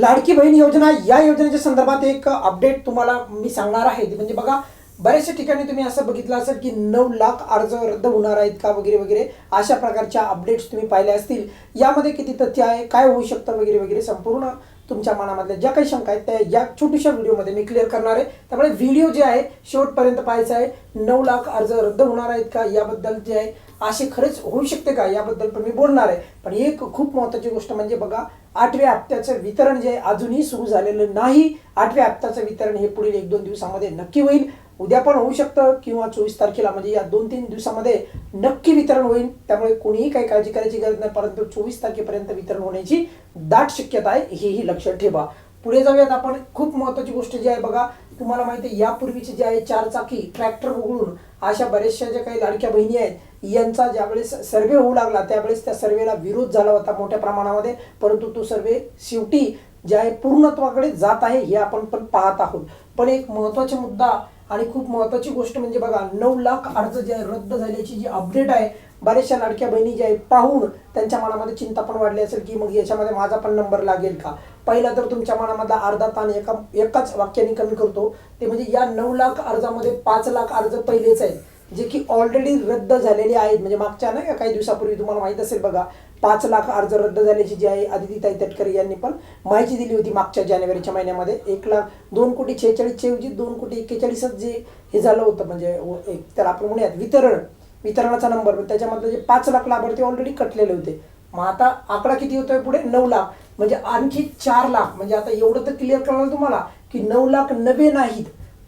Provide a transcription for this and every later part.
लाडकी बहीण योजना या योजनेच्या संदर्भात एक अपडेट तुम्हाला मी सांगणार आहे. म्हणजे बघा बऱ्याचशा ठिकाणी तुम्ही असं बघितलं असेल की नऊ लाख अर्ज रद्द होणार आहेत का वगैरे वगैरे. अशा प्रकारच्या अपडेट्स तुम्ही पाहिल्या असतील. यामध्ये किती तथ्य आहे काय होऊ शकतं वगैरे वगैरे संपूर्ण तुमच्या मनामधल्या ज्या काही शंका आहेत त्या या छोट्याशा व्हिडिओमध्ये मी क्लिअर करणार आहे. त्यामुळे व्हिडिओ जे आहे शेवटपर्यंत पाहायचा आहे. नऊ लाख अर्ज रद्द होणार आहेत का? याबद्दल जे आहे असे खरेच होऊ शकते का? याबद्दल पण मी बोलणार आहे. पण एक खूप महत्त्वाची गोष्ट म्हणजे बघा आठव्या हप्त्याचं वितरण जे आहे अजूनही सुरू झालेलं नाही. आठव्या हप्त्याचं वितरण हे पुढील एक दोन दिवसामध्ये नक्की होईल. उद्या पण होऊ शकतं किंवा चोवीस तारखेला म्हणजे या दोन तीन दिवसामध्ये नक्की वितरण होईल. त्यामुळे कोणीही काही काळजी करायची गरज नाही परंतु चोवीस तारखेपर्यंत वितरण होण्याची दाट शक्यता आहे हेही लक्षात ठेवा. पुढे जाऊयात आपण. खूप महत्त्वाची गोष्ट जी आहे बघा तुम्हाला माहिती आहे यापूर्वीचे जे आहे चार चाकी ट्रॅक्टर उघडून अशा बऱ्याचशा ज्या काही लाडक्या बहिणी आहेत यांचा ज्यावेळेस सर्वे होऊ लागला त्यावेळेस त्या सर्वेला विरोध झाला होता मोठ्या प्रमाणामध्ये. परंतु तो सर्वे शेवटी जे आहे पूर्णत्वाकडे जात आहे हे आपण पण पाहत आहोत. पण एक महत्त्वाचा मुद्दा आणि खूप महत्त्वाची गोष्ट म्हणजे बघा नऊ लाख अर्ज जे आहे रद्द झाल्याची जी अपडेट आहे बऱ्याचशा लाडक्या बहिणी ज्या आहे पाहून त्यांच्या मनामध्ये चिंता पण वाढली असेल की मग याच्यामध्ये माझा पण नंबर लागेल का? पहिला तर तुमच्या मनामधला अर्धा ताण एका एकाच वाक्याने कमी करतो. ते म्हणजे या नऊ लाख अर्जामध्ये पाच लाख अर्ज पहिलेच आहेत. जे की ऑलरेडी रद्द झालेले आहेत. म्हणजे मागच्या नाही काही दिवसापूर्वी तुम्हाला माहीत असेल बघा पाच लाख अर्ज रद्द झाल्याची जी आहे आदितीताई तटकरे यांनी पण माहिती दिली होती मागच्या जानेवारीच्या महिन्यामध्ये. एक लाख दोन कोटी छेचाळीसच्या ऐवजी दोन कोटी एक्केचाळीसच जे हे झालं होतं म्हणजे एक त्याला आपण म्हणूयात वितरण. वितरणाचा नंबर त्याच्यामधलं जे पाच लाख लाभार्थी ऑलरेडी कटलेले होते. मग आता आकडा किती होतोय पुढे? नऊ लाख. म्हणजे आणखी चार लाख. म्हणजे आता एवढं तर क्लिअर करणार तुम्हाला की नऊ लाख नवे नाहीत.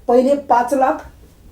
पहिले पाच लाख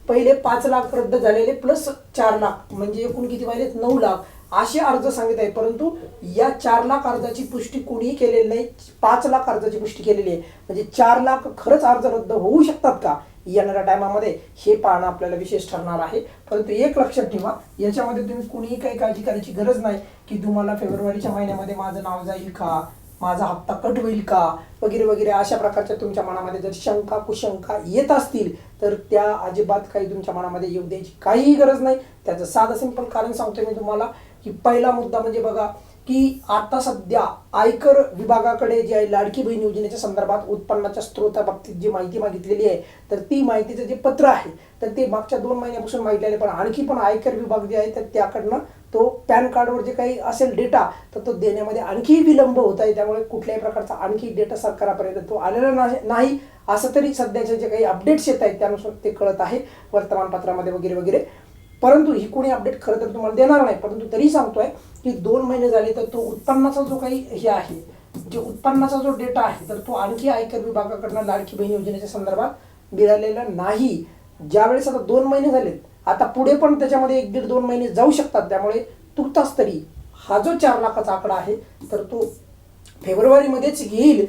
पहिले पाच लाख रद्द झालेले प्लस चार लाख म्हणजे एकूण किती पाहिजेत नऊ लाख. असे अर्ज सांगित आहे परंतु या चार लाख अर्जाची पुष्टी कोणीही केलेली नाही. पाच लाख अर्जाची पुष्टी केलेली आहे. म्हणजे चार लाख खरंच अर्ज रद्द होऊ शकतात का येणाऱ्या टायमामध्ये हे पाहणं आपल्याला विशेष ठरणार आहे. परंतु एक लक्षात ठेवा याच्यामध्ये तुम्ही कुणीही काही काळजी करायची गरज नाही की तुम्हाला फेब्रुवारीच्या महिन्यामध्ये माझं नाव जाईल का माझा हप्ता कट होईल का? वगैरे वगैरे अशा प्रकारच्या तुमच्या मनामध्ये जर शंका कुशंका येत असतील तर त्या अजिबात काही तुमच्या मनामध्ये येऊ द्यायची काहीही गरज नाही. त्याचं साधं सिंपल कारण सांगतोय मी तुम्हाला की पहिला मुद्दा म्हणजे बघा की आता सध्या आयकर विभागाकडे जी आहे लाडकी बहीण योजनेच्या संदर्भात उत्पन्नाच्या स्त्रोताबाबतीत जी माहिती मागितलेली आहे तर ती माहितीचं जे पत्र आहे तर ते मागच्या दोन महिन्यापासून मागितलेले पण आणखी पण आयकर विभाग जे आहे तर त्याकडनं तो पॅन कार्डवर जे काही असेल डेटा तर तो देण्यामध्ये आणखी विलंब होत आहे. त्यामुळे कुठल्याही प्रकारचा आणखी डेटा सरकारापर्यंत तो आलेला नाही- नाही. असं तरी सध्याचे जे काही अपडेट्स येत आहेत त्यानुसार ते कळत आहे वर्तमानपत्रामध्ये वगैरे वगैरे. परंतु ही कोणी अपडेट खरं तर तुम्हाला देणार नाही. परंतु तरी सांगतोय की दोन महिने झाले तर तो उत्पन्नाचा जो काही हे आहे जे उत्पन्नाचा जो डेटा आहे तर तो आणखी आयकर विभागाकडनं लाडकी बहीण योजनेच्या संदर्भात मिळालेला नाही. ज्यावेळेस आता दोन महिने झालेत आता पुढे पण त्याच्यामध्ये एक दीड दोन महिने जाऊ शकतात. त्यामुळे तुर्तास तरी हा जो चार लाखाचा आकडा आहे तर तो फेब्रुवारीमध्येच येईल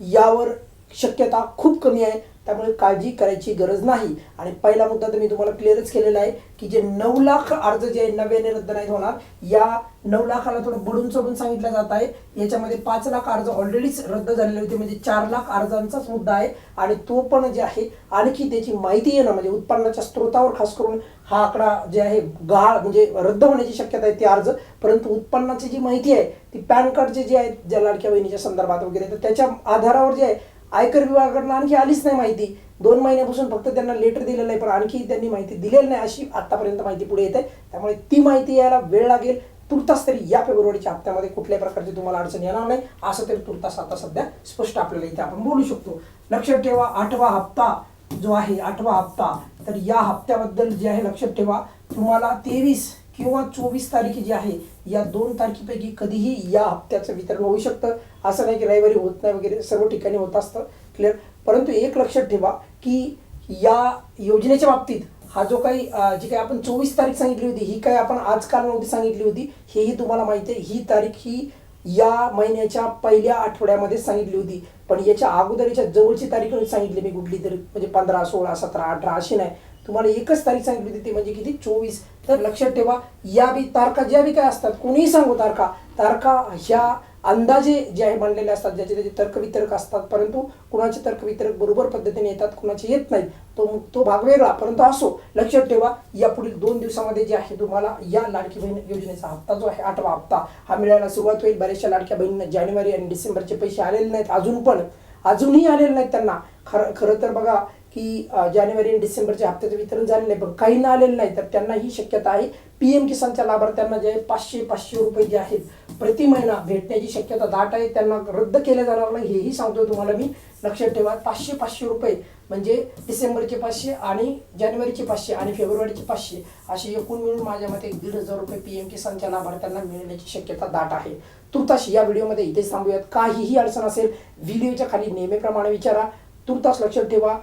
यावर शक्यता खूप कमी आहे. त्यामुळे काळजी करायची गरज नाही. आणि पहिला मुद्दा तर मी तुम्हाला क्लिअरच केलेला आहे की जे नऊ लाख अर्ज जे आहे नव्याने रद्द नाही होणार या नऊ लाखाला थोडं बुडून चढून सांगितलं जात आहे. याच्यामध्ये पाच लाख अर्ज ऑलरेडीच रद्द झालेले होते म्हणजे चार लाख अर्जांचाच मुद्दा आहे. आणि तो पण जे आहे आणखी त्याची माहिती येणं म्हणजे उत्पन्नाच्या स्त्रोतावर खास करून हा आकडा जे आहे गाळ म्हणजे रद्द होण्याची शक्यता आहे ते अर्ज. परंतु उत्पन्नाची जी माहिती आहे ती पॅन कार्डचे जे आहेत ज्या लाडक्या बहिणीच्या संदर्भात वगैरे तर त्याच्या आधारावर जे आहे आयकर विभागाकडनं आणखी आलीच नाही माहिती. दोन महिन्यापासून फक्त त्यांना लेटर दिलेलं आहे पण आणखी त्यांनी माहिती दिलेली नाही अशी आतापर्यंत माहिती पुढे येते. त्यामुळे ती माहिती यायला वेळ लागेल. तुर्तास तरी या फेब्रुवारीच्या हप्त्यामध्ये कुठल्याही प्रकारची तुम्हाला अडचण येणार नाही. असं तरी तुर्तास आता सध्या स्पष्ट आपल्याला इथे आपण बोलू शकतो. लक्षात ठेवा आठवा हप्ता जो आहे आठवा हप्ता तर या हप्त्याबद्दल जे आहे लक्षात ठेवा. तुम्हाला तेवीस किंवा चोवीस तारीख जी आहे या दोन तारखेपैकी कधीही या हप्त्याचं वितरण होऊ शकतं. असं नाही की रविवारी होत नाही वगैरे सर्व ठिकाणी होत असतं क्लिअर परंतु एक लक्षात ठेवा की या योजनेच्या बाबतीत हा जो काही जी काही आपण चोवीस तारीख सांगितली होती ही काही आपण आजकाल नव्हती सांगितली होती हेही तुम्हाला माहिती आहे. ही तारीख ही या महिन्याच्या पहिल्या आठवड्यामध्ये सांगितली होती. पण याच्या अगोदर याच्या जवळची तारीख सांगितली मी कुठली तरी म्हणजे पंधरा सोळा सतरा अठरा अशी नाही. तुम्हाला एकच तारीख सांगितली होती ती म्हणजे किती? चोवीस. तर लक्षात ठेवा या बी तारखा ज्या बी काय असतात कोणीही सांगू तारखा. तारखा ह्या अंदाजे जे आहे मांडलेले असतात ज्याचे त्याचे तर्कवितर्क असतात परंतु कुणाचे तर्कवितर्क बरोबर पद्धतीने येतात कुणाचे येत नाही तो तो भाग वेगळा. परंतु असो लक्षात ठेवा या पुढील दोन दिवसामध्ये जे आहे तुम्हाला या लाडकी बहीण योजनेचा हप्ता जो आहे आठवा हप्ता हा मिळायला सुरुवात होईल. बऱ्याचशा लाडक्या बहिणींना जानेवारी आणि डिसेंबरचे पैसे आलेले नाहीत अजून पण. अजूनही आलेले नाहीत त्यांना. खरं खरं तर बघा की जानेवारी आणि डिसेंबरच्या हप्त्याचं वितरण झालेलं आहे. पण काहींना आलेलं नाही तर त्यांना ही शक्यता आहे. पी एम किसानच्या लाभार्थ्यांना जे पाचशे पाचशे रुपये जे आहेत प्रति महिना भेटण्याची शक्यता दाट आहे. त्यांना रद्द केलं जाणार नाही हेही सांगतो तुम्हाला मी. लक्षात ठेवा पाचशे पाचशे रुपये म्हणजे डिसेंबरचे पाचशे आणि जानेवारीचे पाचशे आणि फेब्रुवारीचे पाचशे असे एकूण मिळून माझ्या मते दीड हजार रुपये पी एम किसानच्या लाभार्थ्यांना मिळण्याची शक्यता दाट आहे. तुर्तास या व्हिडिओमध्ये इथेच थांबूयात. काहीही अडचण असेल व्हिडिओच्या खाली नेहमीप्रमाणे विचारा. तुर्तास लक्षात ठेवा.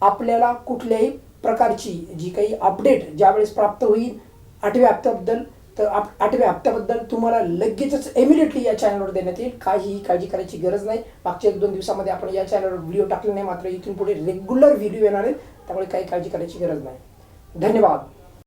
आपल्याला कुठल्याही प्रकारची जी काही अपडेट ज्यावेळेस प्राप्त होईल आठव्या हप्त्याबद्दल तर आप- आठव्या हप्त्याबद्दल तुम्हाला लगेचच इमिडिएटली या चॅनलवर देण्यात येईल. काहीही काळजी करायची गरज नाही. मागच्या एक दोन दिवसामध्ये आपण या चॅनलवर व्हिडिओ टाकले नाही मात्र इथून पुढे रेग्युलर व्हिडिओ येणार आहेत. त्यामुळे काही काळजी करायची गरज नाही. धन्यवाद.